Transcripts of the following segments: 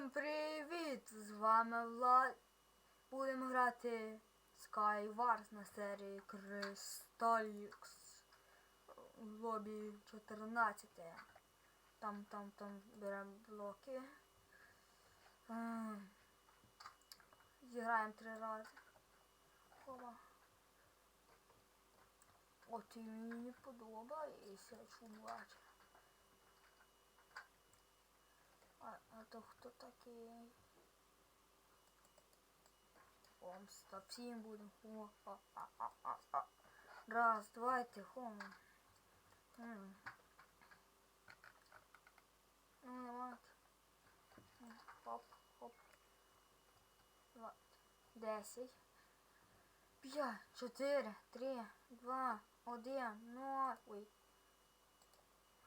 Всім привіт! З вами Влад. Будемо грати Skywars на серії Crystalix. Лобі 14. Там, там, там беремо блоки. Ем, Зіграємо три рази. Опа. От і мені не подобається чуваче. Хто такий? Помста всім будемо. О, а, а, а, а, а. Раз, давайте, хомо. М. Ну, давайте. Хоп, хоп. Два. Десять. П'ять, чотири, три, два, один, ноль.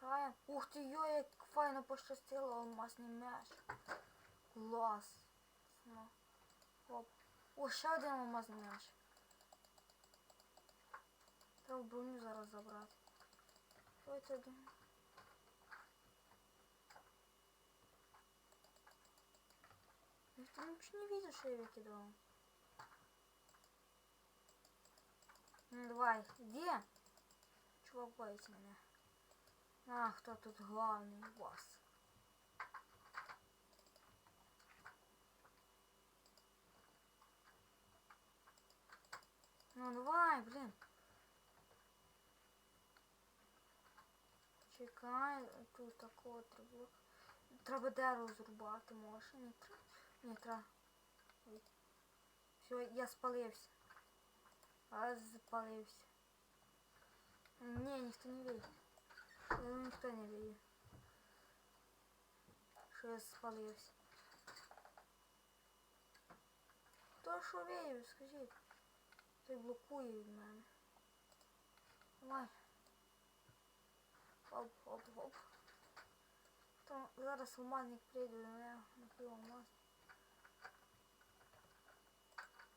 Граємо. Ух ти, йо, як файно пощастило, алмазний м'яч. Клас. Ну. Оп. О, ще один алмазний м'яч. Треба броню зараз забрати. Що це один? Ты ничего не видишь, что я выкидывал? Ну давай, где? Чувак боится меня. А, кто тут главный босс? Ну давай, блин. Чекай, тут такого треба. Треба дерево зрубати, може. Не треба. Не треба. Все, я спалився. А запалився. Ні, ніхто не видить. Ну, ніхто не видить. Що я спалився. Хто що виявив, скажіть. Той блокує від мене. Давай. Хоп, хоп, хоп. То зараз алмазник прийде до мене на пиво алмаз.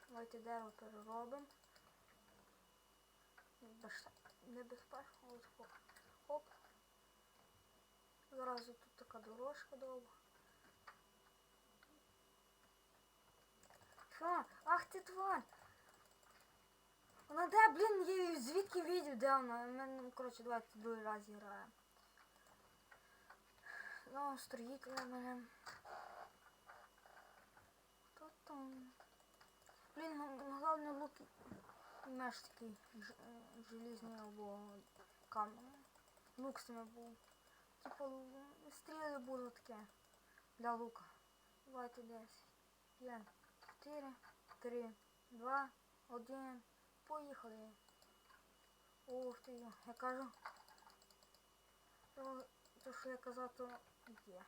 Давайте дерево переробимо. Безпечно- Небезпечно. От хоп. Хоп. Зразу тут така дорожка довга. Що? Ах ти тварь! Вона де, блін, я звідки видів, де вона? Мене, коротше, давайте другий раз граємо. Ну, строїтеля мене. Хто там? Блін, ну, головне лук і меч такий е, желізний або кам'яний. Лук з ними був. Типу, лу- стріли було таке. Для лука. Давайте десь. Є. Чотири, три, два, один. Поїхали. Ух ти, йо. я кажу. То, то що я казав, то є.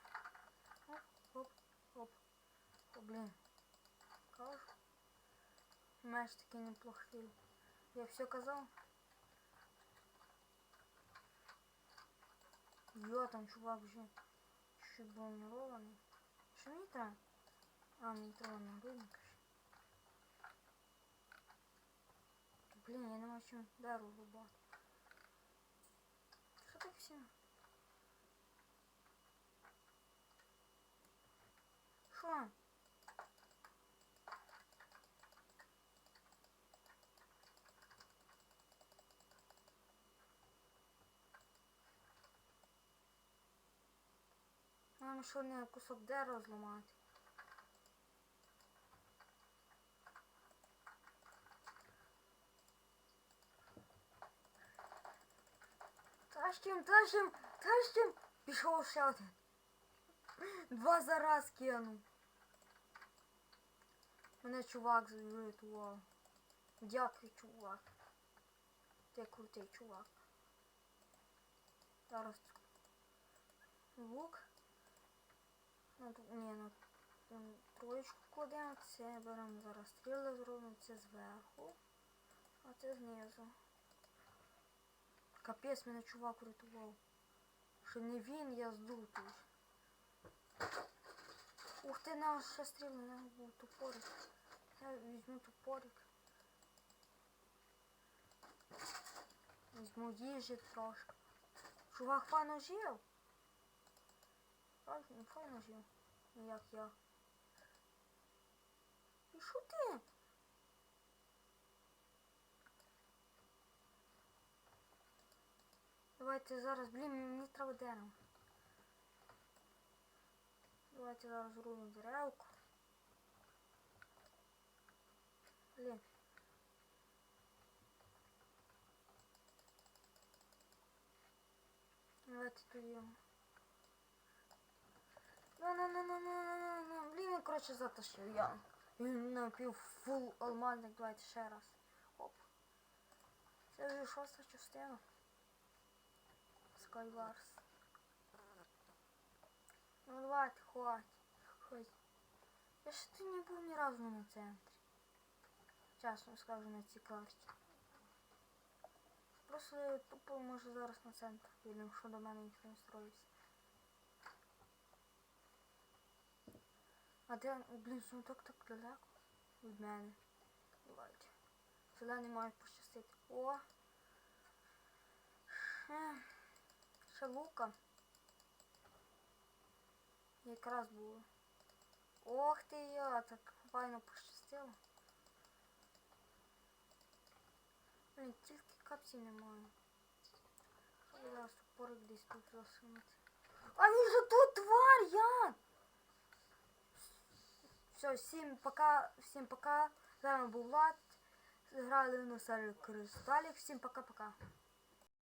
Оп, оп, оп. О, блін. Кажу. Меч такий неплохий. Я все казав. Йо, там чувак вже чуть бронирований. Що мені треба? А, мені треба нагрудника ще. Блін, я не маю чим дерево рубати. Що так все? Нам що не кусок дерева зламати? Тащим, тащим, тащим. Пішов ще один. Два за раз кинув. Мене чувак зрятував. Дякую, чувак. Ти крутий чувак. Зараз лук. Ну, тут- ні, ну троєчку кладемо, це беремо зараз стріли зробимо, це зверху, а це знизу. Капець мене чувак врятував. Що не він, я здутий. Ух ти, на ще стріли, не був топорик. Я візьму топорик. Візьму їжі трошки. Чувак файно жив. Файно, файно жив. Як я. І що ти? Давайте зараз, блін, мені треба дерево. Давайте зараз рубимо деревку. Блін. Давайте тоді. Ну, ну, ну, ну, ну, ну, ну, блін, я, коротше, затащив я. Він напів фул алмазник, давайте ще раз. Оп. Це вже шоста частина. Skywars. Ну давайте, хватит. Хватит. Я ж ти не був ні разу на центрі. Чесно скажу на цій карті. Просто я тупо може зараз на центр підемо, що до мене ніхто не строївся. А де, блін, що так далеко від мене. Давайте. Зелений має пощастити. О! Ще лука. Якраз було. Ох ти я, так файно пощастило. Блін, тільки капці немає. Що зараз порик десь тут засунути. А він же тут тварь, як? Все, всім пока, всім пока. З вами був Влад. Грали на сервері Кристалік. Всім пока-пока.